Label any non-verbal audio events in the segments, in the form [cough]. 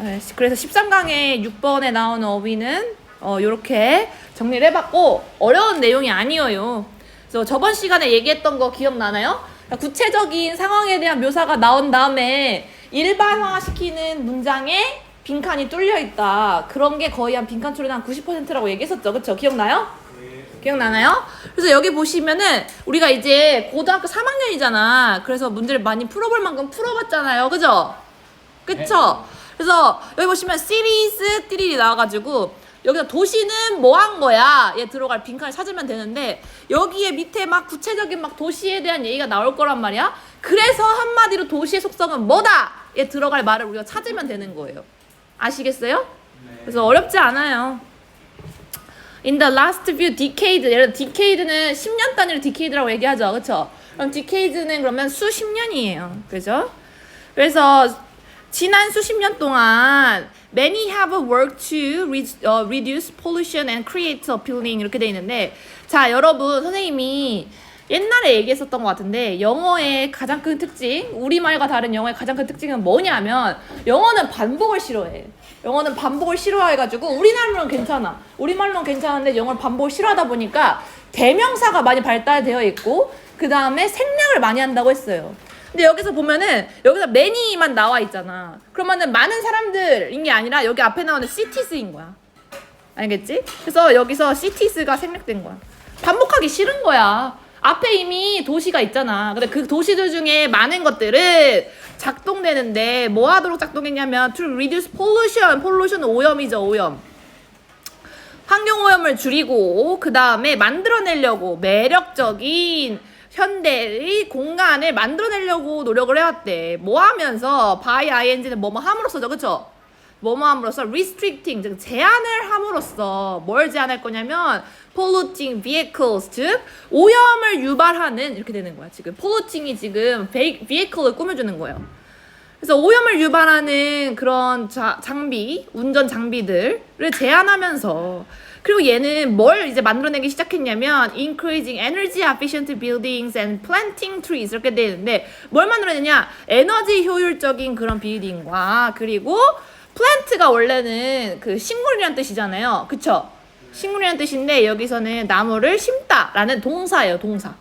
네, 그래서 13강의 6번에 나오는 어휘는 어, 이렇게 정리를 해봤고 어려운 내용이 아니에요. 그래서 저번 시간에 얘기했던 거 기억나나요? 그러니까 구체적인 상황에 대한 묘사가 나온 다음에 일반화시키는 문장에 빈칸이 뚫려 있다. 그런 게 거의 한 빈칸 처리는 한 90%라고 얘기했었죠. 그쵸? 기억나요? 기억나나요? 그래서 여기 보시면은 우리가 이제 고등학교 3학년이잖아. 그래서 문제를 많이 풀어볼 만큼 풀어봤잖아요. 그죠? 그쵸? 그래서 여기 보시면 시리즈 띠리리 나와가지고 여기서 도시는 뭐 한 거야? 얘 들어갈 빈칸을 찾으면 되는데 여기에 밑에 막 구체적인 막 도시에 대한 얘기가 나올 거란 말이야. 그래서 한마디로 도시의 속성은 뭐다? 얘 들어갈 말을 우리가 찾으면 되는 거예요. 아시겠어요? 그래서 어렵지 않아요. In the last few decades, 예를 들어 decade는 10년 단위로 decade라고 얘기하죠, 그렇죠? 그럼 decade는 그러면 수십 년이에요, 그죠? 그래서 지난 수십 년 동안 many have worked to 어, reduce pollution and create appealing 이렇게 돼 있는데 자 여러분 선생님이 옛날에 얘기했었던 것 같은데 영어의 가장 큰 특징 우리말과 다른 영어의 가장 큰 특징은 뭐냐면 영어는 반복을 싫어해. 영어는 반복을 싫어해가지고 우리말로는 괜찮아. 우리말로는 괜찮은데 영어를 반복을 싫어하다 보니까 대명사가 많이 발달되어 있고 그 다음에 생략을 많이 한다고 했어요 근데 여기서 보면은 여기서 many만 나와 있잖아. 그러면은 많은 사람들인 게 아니라 여기 앞에 나오는 cities인 거야. 알겠지? 그래서 여기서 cities가 생략된 거야. 반복하기 싫은 거야. 앞에 이미 도시가 있잖아. 근데 그 도시들 중에 많은 것들은 작동되는데 뭐 하도록 작동했냐면 to reduce pollution. pollution은 오염이죠, 오염. 환경 오염을 줄이고 그 다음에 만들어내려고 매력적인 현대의 공간을 만들어내려고 노력을 해왔대. 뭐 하면서 by ing는 뭐뭐 함으로써죠, 그쵸? 뭐뭐 함으로써 restricting 즉 제한을 함으로써 뭘 제한할 거냐면 polluting vehicles 즉 오염을 유발하는 이렇게 되는 거야 지금 polluting이 지금 vehicle을 꾸며주는 거예요. 그래서 오염을 유발하는 그런 자, 장비, 운전 장비들을 제한하면서 그리고 얘는 뭘 이제 만들어내기 시작했냐면 increasing energy efficient buildings and planting trees 이렇게 돼 있는데 뭘 만들어내냐? 에너지 효율적인 그런 빌딩과 그리고 plant가 원래는 그 식물이란 뜻이잖아요. 그쵸? 식물이란 뜻인데 여기서는 나무를 심다라는 동사예요 동사.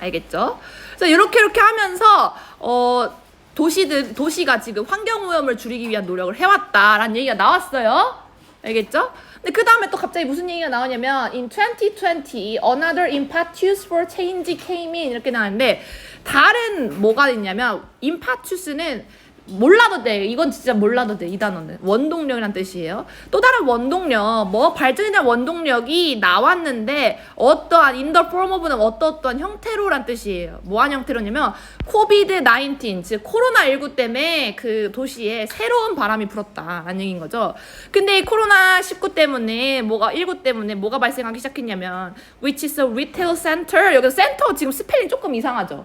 알겠죠? 그래서 이렇게 이렇게 하면서 어 도시들 도시가 지금 환경 오염을 줄이기 위한 노력을 해왔다라는 얘기가 나왔어요. 알겠죠? 근데 그 다음에 또 갑자기 무슨 얘기가 나오냐면 in 2020 another impetus for change came in 이렇게 나왔는데 다른 뭐가 있냐면 impetus는 몰라도 돼. 이건 진짜 몰라도 돼. 이 단어는 원동력이란 뜻이에요. 또 다른 원동력, 뭐 발전이된 원동력이 나왔는데 어떠한 the form of는 어떠 어떠한 형태로란 뜻이에요. 뭐한 형태로냐면 코비드 19, 즉 코로나 19 때문에 그 도시에 새로운 바람이 불었다라는 얘기인 거죠. 근데 이 코로나 19 때문에 뭐가 19 때문에 뭐가 발생하기 시작했냐면 which is a retail center 여기 센터 지금 스펠링 조금 이상하죠.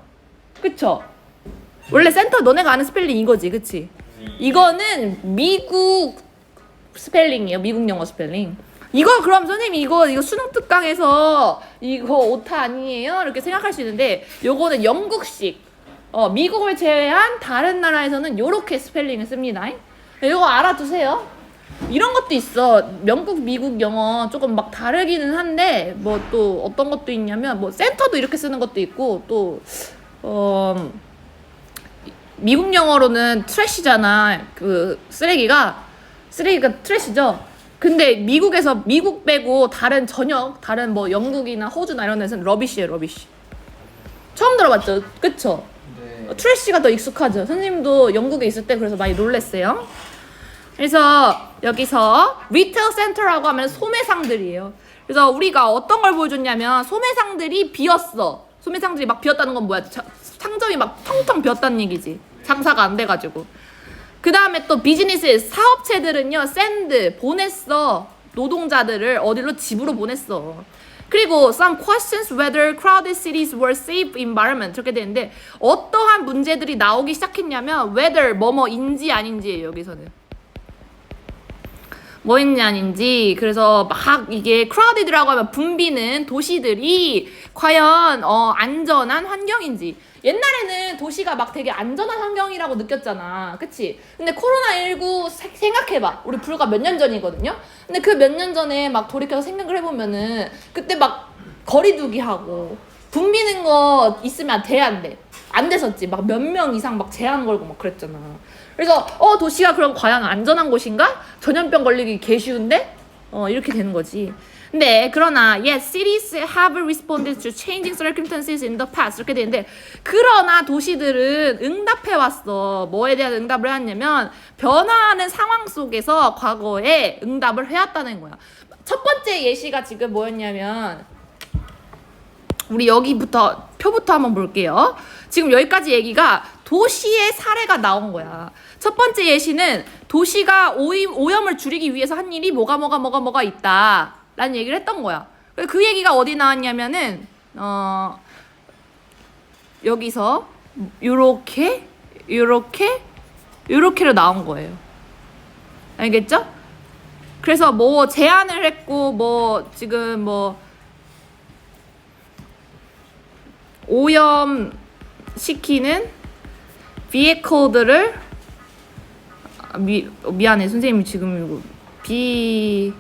그쵸? 원래 센터 너네가 아는 스펠링 이거지, 그치? 이거는 미국 스펠링이에요. 미국 영어 스펠링. 이거 그럼 선생님 이거 이거 수능 특강에서 이거 오타 아니에요? 이렇게 생각할 수 있는데 요거는 영국식. 어, 미국을 제외한 다른 나라에서는 요렇게 스펠링을 씁니다. 이거 알아두세요. 이런 것도 있어. 영국, 미국 영어 조금 막 다르기는 한데 뭐 또 어떤 것도 있냐면 뭐 센터도 이렇게 쓰는 것도 있고 또 어. 미국 영어로는 트래시잖아. 그 쓰레기가 쓰레기가 트래시죠. 근데 미국에서 미국 빼고 다른 전역 다른 뭐 영국이나 호주나 이런 데서는 러비시예요, 러비시. 처음 들어봤죠? 그쵸? 네. 어, 트래시가 더 익숙하죠. 선생님도 영국에 있을 때 그래서 많이 놀랬어요. 그래서 여기서 리테일 센터라고 하면 소매상들이에요. 그래서 우리가 어떤 걸 보여줬냐면 소매상들이 비었어. 소매상들이 막 비었다는 건 뭐야? 자- 상점이 막 텅텅 비었다는 얘기지. 장사가 안 돼가지고. 그 다음에 또 비즈니스 사업체들은요 샌드 보냈어 노동자들을 어디로 집으로 보냈어. 그리고 some questions whether crowded cities were safe environment 이렇게 되는데 어떠한 문제들이 나오기 시작했냐면 whether 뭐뭐인지 아닌지예요 여기서는. 뭐인지 아닌지 그래서 막 이게 crowded라고 하면 붐비는 도시들이 과연 어, 안전한 환경인지 옛날에는 도시가 막 되게 안전한 환경이라고 느꼈잖아. 그치? 근데 코로나19 세- 생각해봐. 우리 불과 몇 년 전이거든요? 근데 그 몇 년 전에 막 돌이켜서 생각을 해보면은 그때 막 거리두기 하고 붐비는 거 있으면 돼, 안 돼? 안 됐었지. 막 몇 명 이상 막 제한 걸고 막 그랬잖아. 그래서 어, 도시가 그럼 과연 안전한 곳인가? 전염병 걸리기 개 쉬운데? 어, 이렇게 되는 거지. 근데 그러나 yes, cities have responded to changing circumstances in the past 이렇게 되는데 그러나 도시들은 응답해 왔어. 뭐에 대한 응답을 해왔냐면 변화하는 상황 속에서 과거에 응답을 해왔다는 거야. 첫 번째 예시가 지금 뭐였냐면 우리 여기부터 표부터 한번 볼게요. 지금 여기까지 얘기가 도시의 사례가 나온 거야. 첫 번째 예시는 도시가 오염을 줄이기 위해서 한 일이 뭐가 뭐가 뭐가 뭐가 있다. 라는 얘기를 했던 거야. 그 얘기가 어디 나왔냐면은, 어, 여기서 요렇게, 요렇게, 요렇게로 나온 거예요. 알겠죠? 그래서 뭐 제안을 했고, 뭐 지금 뭐 오염 시키는 vehicle들을 아, 미, 미안해 선생님이 지금 이거 비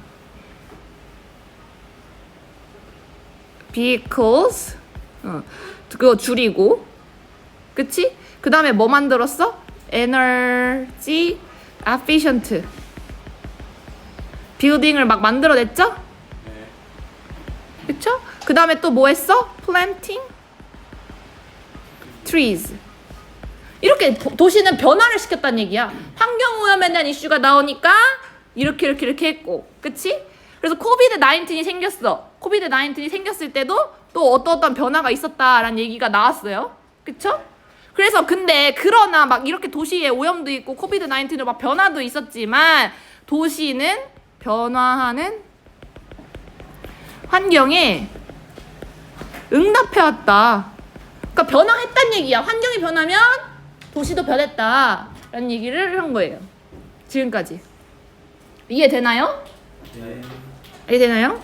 vehicles 어, 그거 줄이고 그치? 그 다음에 뭐 만들었어? energy efficient 빌딩을 막 만들어냈죠? 그쵸? 그 다음에 또 뭐 했어? planting trees. 이렇게 도- 도시는 변화를 시켰다는 얘기야. 환경 오염에 대한 이슈가 나오니까 이렇게 이렇게 이렇게 했고, 그치? 그래서 코비드 19이 생겼어. 코비드 19이 생겼을 때도 또 어떤 어떤 변화가 있었다라는 얘기가 나왔어요. 그쵸? 그래서 근데 그러나 막 이렇게 도시에 오염도 있고 코비드 19으로 막 변화도 있었지만 도시는 변화하는 환경에 응답해왔다. 그러니까 변화했단 얘기야. 환경이 변하면 도시도 변했다 라는 얘기를 한 거예요. 지금까지 이해되나요? 네. 이해되나요?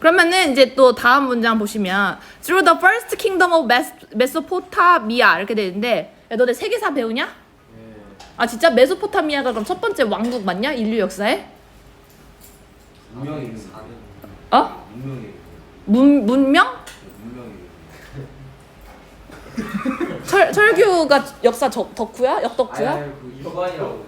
그러면은 이제 또 다음 문장 보시면 Through the first kingdom of Mes- Mesopotamia 이렇게 되는데 야, 너네 세계사 배우냐? 네. 아 진짜 메소포타미아가 그럼 첫 번째 왕국 맞냐? 인류 역사에? 문명이. 어? 문명이 문 문명? [laughs] 철 철규가 역사 저, 덕후야? 역덕후야? 아유 그 이관이라고.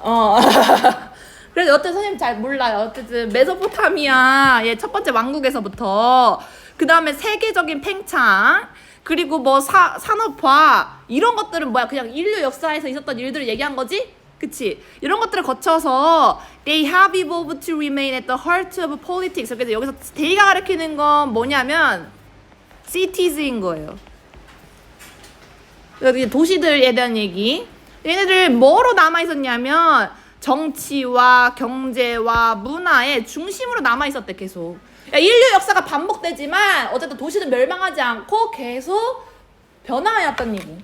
어. [laughs] 그래서 어때 선생님 잘 몰라요. 어쨌든 메소포타미아의 첫 번째 왕국에서부터 그 다음에 세계적인 팽창 그리고 뭐 사, 산업화 이런 것들은 뭐야 그냥 인류 역사에서 있었던 일들을 얘기한 거지? 그치? 이런 것들을 거쳐서 they have evolved to remain at the heart of politics. 그래서 여기서 they가 가리키는 건 뭐냐면 cities인 거예요. 도시들에 대한 얘기. 얘네들 뭐로 남아 있었냐면 정치와 경제와 문화의 중심으로 남아 있었대 계속. 야, 인류 역사가 반복되지만 어쨌든 도시는 멸망하지 않고 계속 변화해왔던 얘기.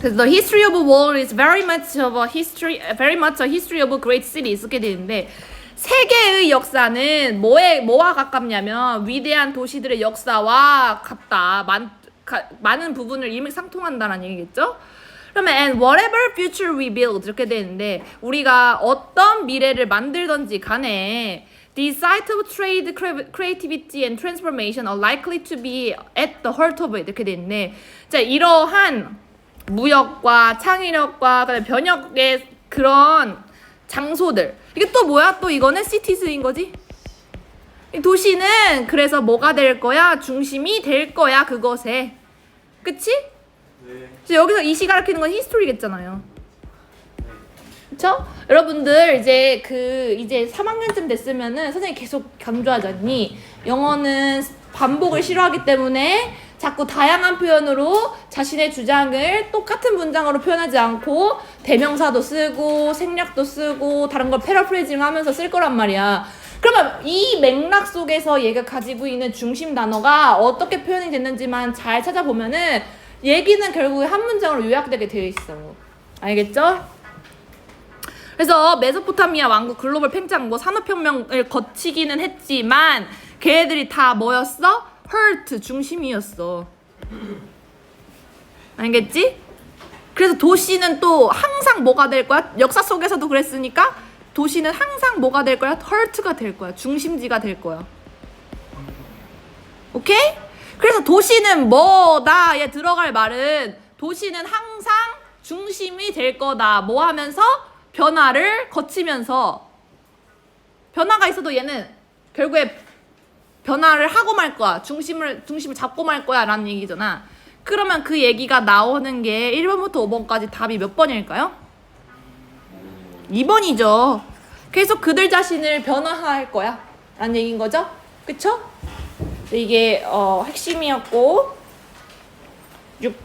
the history of a world is very much of a history, very much a history of a great cities 이렇게 되는데 세계의 역사는 뭐에 뭐와 가깝냐면 위대한 도시들의 역사와 같다. 많, 가, 많은 부분을 일맥상통한다는 얘기겠죠? 그러면 and whatever future we build 이렇게 되는데 우리가 어떤 미래를 만들던지 간에 the site of trade, cre- creativity and transformation are likely to be at the heart of it 이렇게 되는데 자 이러한 무역과 창의력과 그다음에 변혁의 그런 장소들 이게 또 뭐야 또 이거는 시티즈인 거지 이 도시는 그래서 뭐가 될 거야 중심이 될 거야 그것에 그치? 네. 여기서 이 시가 가리키는 건 히스토리겠잖아요. 그쵸? 여러분들 이제 그 이제 3학년쯤 됐으면은 선생님 계속 강조하잖니 영어는 반복을 싫어하기 때문에 자꾸 다양한 표현으로 자신의 주장을 똑같은 문장으로 표현하지 않고 대명사도 쓰고 생략도 쓰고 다른 걸 패러프레이징 하면서 쓸 거란 말이야. 그러면 이 맥락 속에서 얘가 가지고 있는 중심 단어가 어떻게 표현이 됐는지만 잘 찾아보면은 얘기는 결국에 한 문장으로 요약되게 되어 있어요. 알겠죠? 그래서 메소포타미아 왕국 글로벌 팽창 뭐 산업혁명을 거치기는 했지만 걔네들이 다 뭐였어? 헐트 중심이었어. 알겠지? 그래서 도시는 또 항상 뭐가 될 거야? 역사 속에서도 그랬으니까 도시는 항상 뭐가 될 거야? 헐트가 될 거야. 중심지가 될 거야. 오케이? 그래서 도시는 뭐다에 들어갈 말은 도시는 항상 중심이 될 거다. 뭐 하면서 변화를 거치면서 변화가 있어도 얘는 결국에 변화를 하고 말 거야. 중심을 중심을 잡고 말 거야라는 얘기잖아. 그러면 그 얘기가 나오는 게 1번부터 5번까지 답이 몇 번일까요? 2번이죠. 계속 그들 자신을 변화할 거야. 라는 얘기인 거죠. 그쵸? 이게 어, 핵심이었고 6번